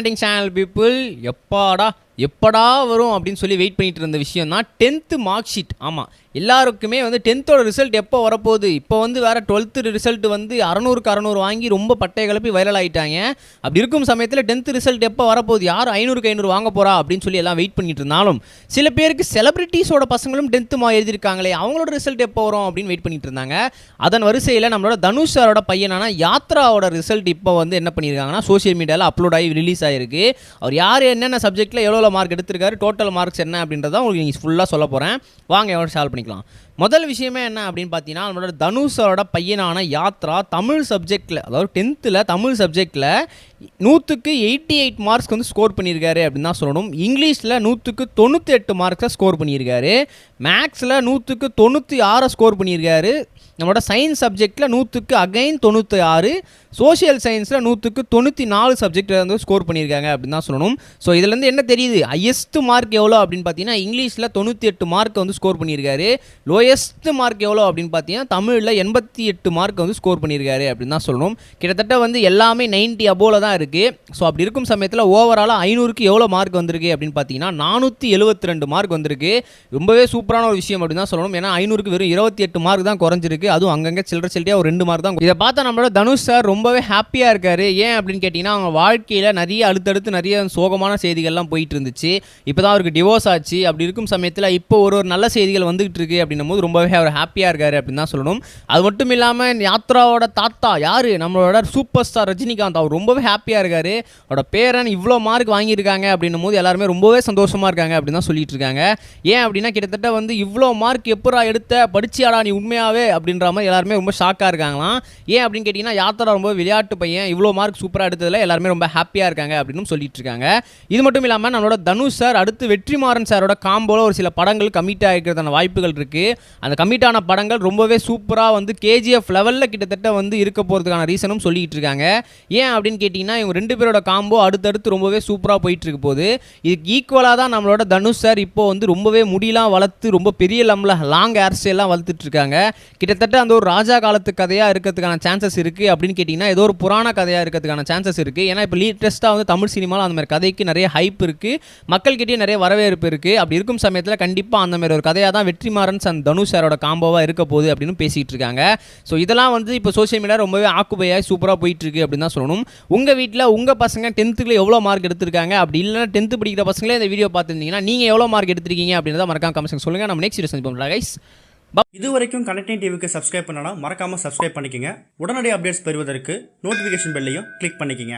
Demanding channel people எப்பாடா எப்படா வரும் அப்படின்னு சொல்லி வெயிட் பண்ணிட்டு இருந்த விஷயம் தான் டென்த்து மார்க் ஷீட் ஆமாம் எல்லாருக்குமே வந்து டென்த்தோட ரிசல்ட் எப்போ வரப்போகுது? இப்போ வந்து வேறு டுவெல்த்து ரிசல்ட் வந்து அறநூறுக்கு அறநூறு வாங்கி ரொம்ப பட்டையை கிளப்பி வைரல் ஆகிட்டாங்க அப்படி இருக்கும் சமயத்தில் டென்த்து ரிசல்ட் எப்போ வரப்போகுது? யார் ஐநூறுக்கு ஐநூறு வாங்க போகிறா அப்படின்னு சொல்லி எல்லாம் வெயிட் பண்ணிட்டு இருந்தாலும் சில பேருக்கு செலிபிரிட்டிஸோட பசங்களும் டென்த்து மா எழுதியிருக்காங்களே அவங்களோட ரிசல்ட் எப்போ வரும் அப்படின்னு வெயிட் பண்ணிட்டு இருந்தாங்க. அதன் வரிசையில் நம்மளோட தனுஷ் சாரோட பையனான யாத்ராவோட ரிசல்ட் இப்போ வந்து என்ன பண்ணியிருக்காங்கன்னா சோஷியல் மீடியாவில் அப்லோட் ஆகி ரிலீஸ் ஆகிருக்கு அவர் யார் என்னென்ன சப்ஜெக்ட்டில் எவ்வளோ மார்க் எடுத்திருக்காரு. டோட்டல் மார்க்ஸ் என்ன அப்படின்றத உங்களுக்கு நீங்கள் ஃபுல்லாக சொல்ல போகிறேன் வாங்க எவ்வளோ சால்வ் பண்ணிக்கலாம். முதல் விஷயமே என்ன அப்படின்னு பார்த்தீங்கன்னா நம்மளோட தனுஷோட பையனான யாத்ரா தமிழ் சப்ஜெக்டில் அதாவது டென்த்தில் தமிழ் சப்ஜெக்டில் நூற்றுக்கு எயிட்டி எயிட் மார்க்ஸ் வந்து ஸ்கோர் பண்ணியிருக்காரு அப்படின்னு தான் சொல்லணும். இங்கிலீஷில் நூற்றுக்கு தொண்ணூற்றி எட்டு மார்க்ஸை ஸ்கோர் பண்ணியிருக்காரு. மேக்ஸில் நூற்றுக்கு தொண்ணூற்றி ஆறை ஸ்கோர் பண்ணியிருக்காரு. நம்மளோட சயின்ஸ் சப்ஜெக்டில் நூற்றுக்கு அகைன் தொண்ணூற்றி ஆறு. சோஷியல் சயின்ஸில் நூற்றுக்கு தொண்ணூற்றி நாலு சப்ஜெக்டில் வந்து ஸ்கோர் பண்ணியிருக்காங்க அப்படின்னு தான் சொல்லணும். ஸோ இதுலேருந்து என்ன தெரியுது? ஹையஸ்ட் மார்க் எவ்வளோ அப்படின்னு பார்த்தீங்கன்னா இங்கிலீஷில் தொண்ணூற்றி எட்டு மார்க் வந்து ஸ்கோர் பண்ணியிருக்காரு. லோயஸ்ட் மார்க் எவ்வளோ அப்படின்னு பார்த்தீங்கன்னா தமிழில் எண்பத்தி எட்டு மார்க் வந்து ஸ்கோர் பண்ணியிருக்காரு அப்படின்னு தான் சொல்லணும். கிட்டத்தட்ட வந்து எல்லாமே நைன்ட்டி அபோவில் தான் இருக்குது ஸோ அப்படி இருக்கும் சமயத்தில் ஓவராலாக ஐநூறுக்கு எவ்வளோ மார்க் வந்திருக்கு அப்படின்னு பார்த்தீங்கன்னா நானூற்றி எழுபத்தி ரெண்டு மார்க் வந்திருக்கு. ரொம்பவே சூப்பரான ஒரு விஷயம் அப்படின்னு தான் சொல்லணும். ஏன்னா ஐநூறுக்கு வெறும் இருபத்தி எட்டு மார்க் தான் குறைஞ்சிருக்கு. அதுவும் அங்கங்கே சில்லற சில்லியாக ஒரு ரெண்டு மார்க் தான் இதை பார்த்தா நம்மளோட தனுஷ் சார் ரொம்பவே ஹாப்பியாக இருக்காரு. ஏன் அப்படின்னு கேட்டிங்கன்னா அவங்க வாழ்க்கையில் நிறைய அடுத்தடுத்து நிறைய சோகமான செய்திகள்லாம் போயிட்டு இருந்துச்சு. இப்போ தான் அவருக்கு டிவோர்ஸ் ஆச்சு. அப்படி இருக்கும் சமயத்தில் இப்போ ஒரு ஒரு நல்ல செய்திகள் வந்துகிட்டு இருக்கு அப்படின்னும் போது ரொம்பவே அவர் ஹாப்பியாக இருக்காரு அப்படின்னு தான் சொல்லணும். அது மட்டும் இல்லாமல் யாத்ராவோட தாத்தா யார்? நம்மளோட சூப்பர் ஸ்டார் ரஜினிகாந்த். அவர் ரொம்பவே ஹாப்பி ஹாப்பியாக இருக்காரு. அவரோட பேரன் இவ்வளோ மார்க் வாங்கியிருக்காங்க அப்படின்னும் போது எல்லாருமே ரொம்பவே சந்தோஷமாக இருக்காங்க அப்படின்னு தான் சொல்லிட்டு இருக்காங்க. ஏன் அப்படின்னா கிட்டத்தட்ட வந்து இவ்வளோ மார்க் எப்படா எடுத்த படிச்சியாடா நீ உண்மையாவே அப்படின்ற மாதிரி எல்லாருமே ரொம்ப ஷாக்காக இருக்காங்களாம். ஏன் அப்படின்னு கேட்டிங்கன்னா யாத்திரா ரொம்ப விளையாட்டு பையன் இவ்வளோ மார்க் சூப்பராக எடுத்ததில் எல்லாருமே ரொம்ப ஹாப்பியாக இருக்காங்க அப்படின்னு சொல்லிட்டு இருக்காங்க. இது மட்டும் இல்லாமல் நம்மளோட தனுஷ் சார் அடுத்து வெற்றிமாறன் சாரோட காம்போல ஒரு சில படங்கள் கமிட் ஆகிருக்கிறதான வாய்ப்புகள் இருக்குது அந்த கமிட் ஆன படங்கள் ரொம்பவே சூப்பராக வந்து கேஜிஎஃப் லெவலில் கிட்டத்தட்ட வந்து இருக்க போகிறதுக்கான ரீசனும் சொல்லிகிட்டு இருக்காங்க. ஏன் அப்படின்னு கேட்டிங்கன்னா இவங்க ரெண்டு பேரோட காம்போ அடுத்தடுத்து ரொம்பவே சூப்பராக போயிட்டு இருக்க போது இதுக்கு ஈக்குவலாக தான் நம்மளோட தனுஷ் சார் இப்போ வந்து ரொம்பவே முடியெல்லாம் வளர்த்து ரொம்ப பெரிய லம்ல லாங் ஹேர் ஸ்டைலாம் வளர்த்துட்டு இருக்காங்க. கிட்டத்தட்ட அந்த ஒரு ராஜா காலத்து கதையாக இருக்கிறதுக்கான சான்சஸ் இருக்குது அப்படின்னு கேட்டிங்கன்னா ஏதோ ஒரு புராண கதையாக இருக்கிறதுக்கான சான்சஸ் இருக்குது ஏன்னா இப்போ லேட்டஸ்ட்டாக வந்து தமிழ் சினிமாவில் அந்த மாதிரி கதைக்கு நிறைய ஹைப் இருக்குது மக்கள்கிட்டயும் நிறைய வரவேற்பு இருக்குது அப்படி இருக்கும் சமயத்தில் கண்டிப்பாக அந்த மாதிரி ஒரு கதையாக தான் வெற்றிமாறன் அந்த தனுஷ் சாரோட காம்போவாக இருக்க போகுது அப்படின்னு பேசிகிட்டு இருக்காங்க. ஸோ இதெல்லாம் வந்து இப்போ சோஷியல் மீடியா ரொம்பவே ஆக்குபையாக சூப்பராக போயிட்டு இருக்கு அப்படின்னு தான் சொல்லணும். உங்கள் வீட்டில் உங்கள் பசங்க டென்த்துக்குள்ள எவ்வளோ மார்க் எடுத்திருக்காங்க? அப்படி இல்லைன்னா டென்த்து படிக்கிற பசங்களே இந்த வீடியோ பார்த்துருந்தீங்கன்னா நீங்கள் எவ்வளோ மார்க் எடுத்திருக்கீங்க அப்படின்றத மறக்காம கமெண்ட் சொல்லுங்கள் நம்ம நெக்ஸ்ட் வீடியோ சந்திப்போம். கைஸ் இது வரைக்கும் கனெக்டிங் டிவிக்கு சப்ஸ்கிரைப் பண்ணனா மறக்காம சப்ஸ்கிரைப் பண்ணிக்கங்க. உடனடி அப்டேட்ஸ் பெறுவதற்கு நோட்டிஃபிகேஷன் பெல்லையும் கிளிக் பண்ணிக்கங்க.